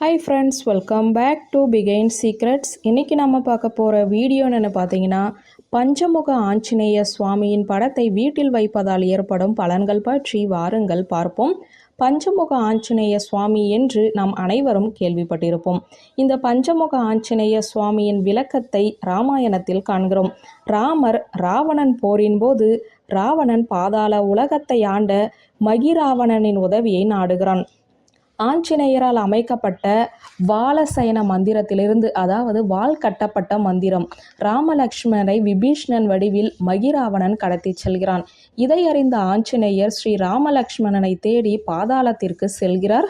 Hi friends welcome back to பிகைன் secrets இன்றைக்கி நம்ம பார்க்க போகிற வீடியோன்னு பார்த்தீங்கன்னா பஞ்சமுக ஆஞ்சநேய சுவாமியின் படத்தை வீட்டில் வைப்பதால் ஏற்படும் பலன்கள் பற்றி வாருங்கள் பார்ப்போம். பஞ்சமுக ஆஞ்சநேய சுவாமி என்று நாம் அனைவரும் கேள்விப்பட்டிருப்போம். இந்த பஞ்சமுக ஆஞ்சநேய சுவாமியின் விளக்கத்தை ராமாயணத்தில் காண்கிறோம். ராமர் ராவணன் போரின் போது ராவணன் பாதாள உலகத்தை ஆண்ட மகிராவணனின் உதவியை நாடுகிறான். ஆஞ்சநேயரால் அமைக்கப்பட்ட வாலசயன மந்திரத்திலிருந்து அதாவது வால் கட்டப்பட்ட மந்திரம் ராமலக்ஷ்மணரை விபீஷ்ணன் வடிவில் மகிராவணன் கடத்திச் செல்கிறான். இதை அறிந்த ஆஞ்சநேயர் ஸ்ரீ ராமலக்ஷ்மணனை தேடி பாதாளத்திற்கு செல்கிறார்.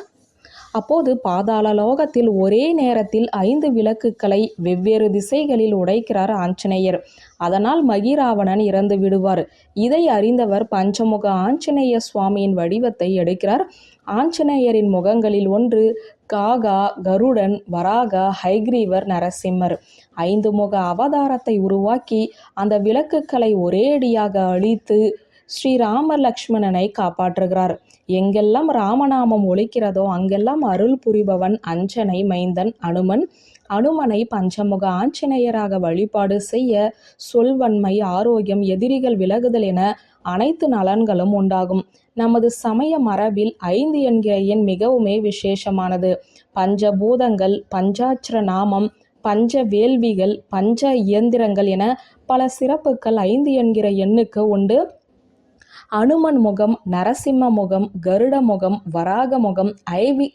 அப்போது பாதாள லோகத்தில் ஒரே நேரத்தில் ஐந்து விளக்குகளை வெவ்வேறு திசைகளில் உடைக்கிறார் ஆஞ்சநேயர். அதனால் மகிராவணன் இறந்து விடுவார். இதை அறிந்தவர் பஞ்சமுக ஆஞ்சநேய சுவாமியின் வடிவத்தை எடுக்கிறார். ஆஞ்சநேயரின் முகங்களில் ஒன்று காகா கருடன் வராகா ஹைக்ரீவர் நரசிம்மர். ஐந்து முக அவதாரத்தை உருவாக்கி அந்த விளக்குகளை ஒரேடியாக அழித்து ஸ்ரீராமர் லக்ஷ்மணனை காப்பாற்றுகிறார். எங்கெல்லாம் ராமநாமம் ஒழிக்கிறதோ அங்கெல்லாம் அருள் புரிபவன் அஞ்சனை மைந்தன் அனுமன். அனுமனை பஞ்சமுக ஆஞ்சநேயராக வழிபாடு செய்ய சொல்வன்மை ஆரோக்கியம் எதிரிகள் விலகுதல் என அனைத்து நலன்களும் உண்டாகும். நமது சமய மரபில் ஐந்து என்கிற எண் மிகவுமே விசேஷமானது. பஞ்சபூதங்கள் பஞ்சாட்சர நாமம் பஞ்ச வேள்விகள் பஞ்ச இயந்திரங்கள் என பல சிறப்புகள் ஐந்து என்கிற எண்ணுக்கு உண்டு. அனுமன் முகம் நரசிம்ம முகம் கருட முகம் வராக முகம் ஐவி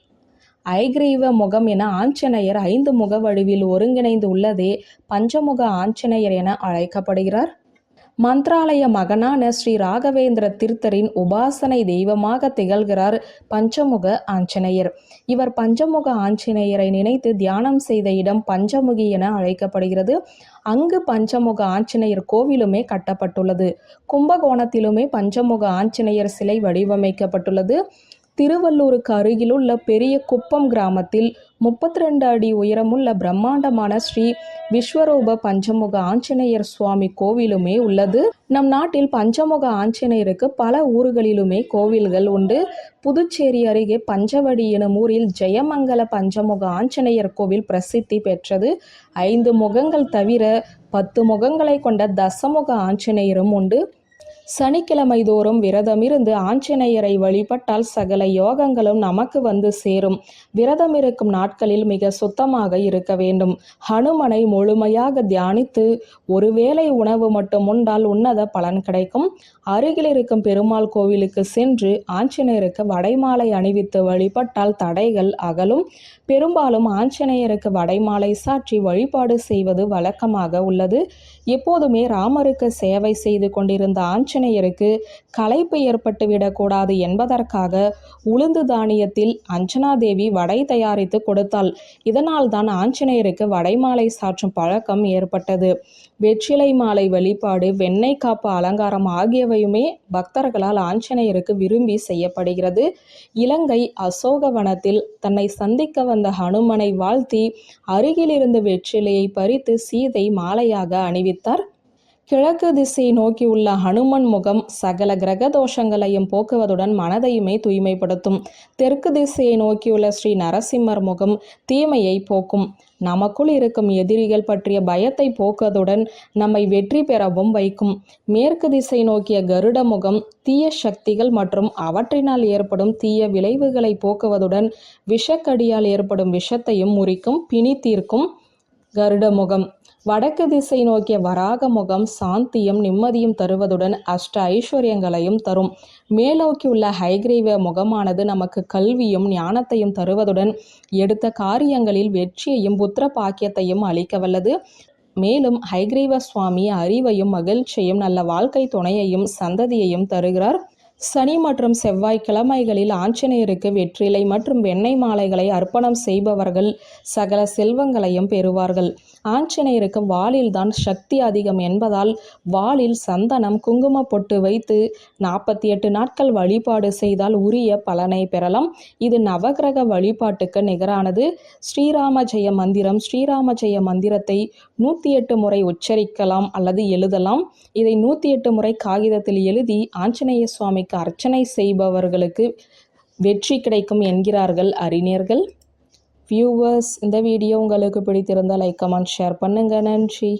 ஐக்ரீவ முகம் என ஆஞ்சநேயர் ஐந்து முக வடிவில் ஒருங்கிணைந்து உள்ளதே பஞ்சமுக ஆஞ்சநேயர் என அழைக்கப்படுகிறார். மந்த்ராலய மகனான ஸ்ரீ ராகவேந்திர தீர்த்தரின் உபாசனை தெய்வமாக திகழ்கிறார் பஞ்சமுக ஆஞ்சநேயர். இவர் பஞ்சமுக ஆஞ்சநேயரை நினைத்து தியானம் செய்த இடம் பஞ்சமுகி என அழைக்கப்படுகிறது. அங்கு பஞ்சமுக ஆஞ்சநேயர் கோவிலுமே கட்டப்பட்டுள்ளது. கும்பகோணத்திலுமே பஞ்சமுக ஆஞ்சநேயர் சிலை வடிவமைக்கப்பட்டுள்ளது. திருவள்ளூருக்கு அருகிலுள்ள பெரிய குப்பம் கிராமத்தில் முப்பத்தி ரெண்டு அடி உயரமுள்ள பிரம்மாண்டமான ஸ்ரீ விஸ்வரூப பஞ்சமுக ஆஞ்சநேயர் சுவாமி கோவிலுமே உள்ளது. நம் நாட்டில் பஞ்சமுக ஆஞ்சநேயருக்கு பல ஊர்களிலுமே கோவில்கள் உண்டு. புதுச்சேரி அருகே பஞ்சவடி எனும் ஊரில் ஜெயமங்கல பஞ்சமுக ஆஞ்சநேயர் கோவில் பிரசித்தி பெற்றது. ஐந்து முகங்கள் தவிர பத்து முகங்களை கொண்ட தசமுக ஆஞ்சநேயரும் உண்டு. சனிக்கிழமை தோறும் விரதமிருந்து ஆஞ்சநேயரை வழிபட்டால் சகல யோகங்களும் நமக்கு வந்து சேரும். விரதம் இருக்கும் நாட்களில் மிக சுத்தமாக இருக்க வேண்டும். ஹனுமனை முழுமையாக தியானித்து ஒருவேளை உணவு மட்டும் உண்டால் உன்னத பலன் கிடைக்கும். அருகில் இருக்கும் பெருமாள் கோவிலுக்கு சென்று ஆஞ்சநேயருக்கு வடைமாலை அணிவித்து வழிபட்டால் தடைகள் அகலும். பெரும்பாலும் ஆஞ்சநேயருக்கு வடைமாலை சாற்றி வழிபாடு செய்வது வழக்கமாக உள்ளது. எப்போதுமே ராமருக்கு சேவை செய்து கொண்டிருந்த ஆஞ்ச ஆஞ்சநேயருக்கு களைப்பு ஏற்பட்டு விடக்கூடாது என்பதற்காக உளுந்து தானியத்தில் அஞ்சனாதேவி வடை தயாரித்து கொடுத்தாள். இதனால் தான் ஆஞ்சநேயருக்கு வடைமாலை சாற்றும் பழக்கம் ஏற்பட்டது. வெற்றிலை மாலை வழிபாடு வெண்ணெய் காப்பு அலங்காரம் ஆகியவையுமே பக்தர்களால் ஆஞ்சநேயருக்கு விரும்பி செய்யப்படுகிறது. இலங்கை அசோகவனத்தில் தன்னை சந்திக்க வந்த ஹனுமனை வாழ்த்தி அருகிலிருந்து வெற்றிலையை பறித்து சீதை மாலையாக அணிவித்தார். கிழக்கு திசை நோக்கியுள்ள ஹனுமன் முகம் சகல கிரக தோஷங்களையும் போக்குவதுடன் மனதையுமே தூய்மைப்படுத்தும். தெற்கு திசையை நோக்கியுள்ள ஸ்ரீ நரசிம்மர் முகம் தீமையை போக்கும். நமக்குள் இருக்கும் எதிரிகள் பற்றிய பயத்தை போக்குவதுடன் நம்மை வெற்றி பெறவும் வைக்கும். மேற்கு திசை நோக்கிய கருட முகம் தீய சக்திகள் மற்றும் அவற்றினால் ஏற்படும் தீய விளைவுகளை போக்குவதுடன் விஷக்கடியால் ஏற்படும் விஷத்தையும் முறிக்கும் பிணி தீர்க்கும் கருட முகம். வடக்கு திசை நோக்கிய வராக முகம் சாந்தியும் நிம்மதியும் தருவதுடன் அஷ்ட ஐஸ்வர்யங்களையும் தரும். மேலோக்கியுள்ள ஹைகிரீவ முகமானது நமக்கு கல்வியும் ஞானத்தையும் தருவதுடன் எடுத்த காரியங்களில் வெற்றியையும் புத்திர பாக்கியத்தையும் அளிக்க வல்லது மேலும் ஹைகிரீவ சுவாமி அறிவையும் மகிழ்ச்சியும் நல்ல வாழ்க்கை துணையையும் சந்ததியையும் தருகிறார். சனி மற்றும் செவ்வாய் கிழமைகளில் ஆஞ்சநேயருக்கு வெற்றிலை மற்றும் வெண்ணெய் மாலைகளை அர்ப்பணம் செய்பவர்கள் சகல செல்வங்களையும் பெறுவார்கள். ஆஞ்சநேயருக்கு வாளில் தான் சக்தி அதிகம் என்பதால் வாளில் சந்தனம் குங்கும பொட்டு வைத்து நாற்பத்தி எட்டு நாட்கள் வழிபாடு செய்தால் உரிய பலனை பெறலாம். இது நவகிரக வழிபாட்டுக்கு நிகரானது. ஸ்ரீராம ஜெய மந்திரம் ஸ்ரீராம ஜெய மந்திரத்தை நூற்றி எட்டு முறை உச்சரிக்கலாம் அல்லது எழுதலாம். இதை நூற்றி எட்டு முறை காகிதத்தில் எழுதி ஆஞ்சநேய சுவாமிக்கு அர்ச்சனை செய்பவர்களுக்கு வெற்றி கிடைக்கும் என்கிறார்கள் அறிஞர்கள். வியூவர்ஸ் இந்த வீடியோ உங்களுக்கு பிடித்திருந்தால் லைக் கமெண்ட் ஷேர் பண்ணுங்கள் நன்றி.